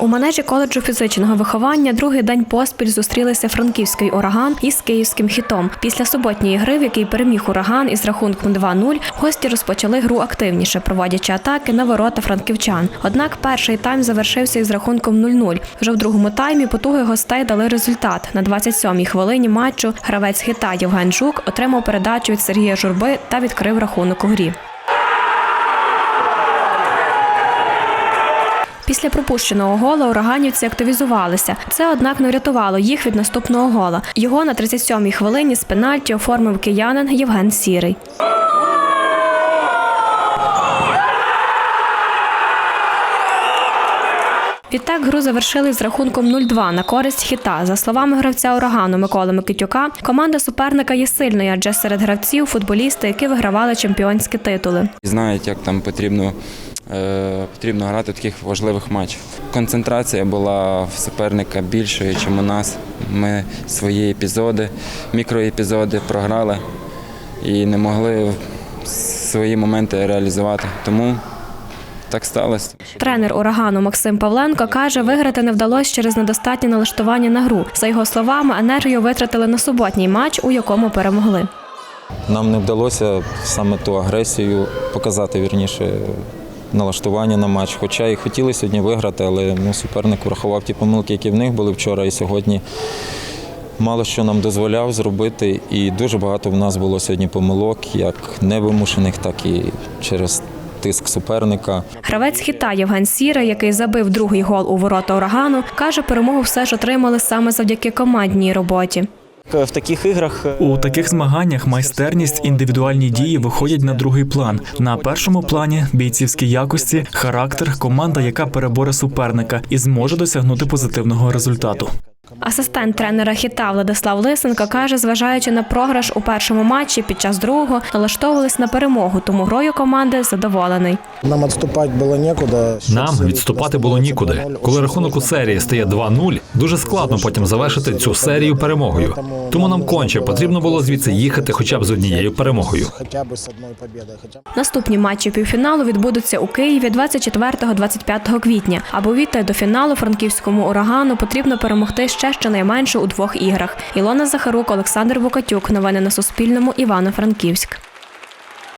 У манежі коледжу фізичного виховання другий день поспіль зустрілися франківський ураган із київським хітом. Після суботньої гри, в якій переміг ураган із рахунком 2-0, гості розпочали гру активніше, проводячи атаки на ворота франківчан. Однак перший тайм завершився із рахунком 0-0. Вже в другому таймі потуги гостей дали результат. На 27-й хвилині матчу гравець хіта Євген Жук отримав передачу від Сергія Журби та відкрив рахунок у грі. Після пропущеного гола ураганівці активізувалися. Це, однак, не врятувало їх від наступного гола. Його на 37-й хвилині з пенальті оформив киянин Євген Сірий. Відтак гру завершили з рахунком 0-2 на користь хіта. За словами гравця урагану Миколи Микитюка, команда суперника є сильною, адже серед гравців футболісти, які вигравали чемпіонські титули. Знають, як там потрібно, потрібно грати в таких важливих матчах. Концентрація була в суперника більшою, ніж у нас. Ми свої епізоди, мікроепізоди програли і не могли свої моменти реалізувати. Тому так сталося. Тренер урагану Максим Павленко каже, виграти не вдалося через недостатнє налаштування на гру. За його словами, енергію витратили на суботній матч, у якому перемогли. Нам не вдалося саме ту агресію показати вірніше налаштування на матч. Хоча і хотіли сьогодні виграти, але ну, суперник врахував ті помилки, які в них були вчора і сьогодні. Мало що нам дозволяв зробити, і дуже багато в нас було сьогодні помилок, як невимушених, так і через тиск суперника. Гравець хіта Євген Сірий, який забив другий гол у ворота урагану, каже, перемогу все ж отримали саме завдяки командній роботі. В таких іграх е, У таких змаганнях майстерність, індивідуальні дії виходять на другий план. На першому плані бійцівські якості, характер, команда, яка переборе суперника і зможе досягнути позитивного результату. Асистент тренера хіта Владислав Лисенко каже, зважаючи на програш у першому матчі, під час другого налаштовувались на перемогу, тому грою команди задоволений. Нам відступати було нікуди. Нам відступати було нікуди. Коли рахунок у серії стає 2-0, дуже складно потім завершити цю серію перемогою. Тому нам конче потрібно було звідси їхати хоча б з однією перемогою. Наступні матчі півфіналу відбудуться у Києві 24-25 квітня. Аби війти до фіналу франківському урагану потрібно перемогти ще щонайменше у двох іграх. Ілона Захарук, Олександр Букатюк. Новини на Суспільному. Івано-Франківськ.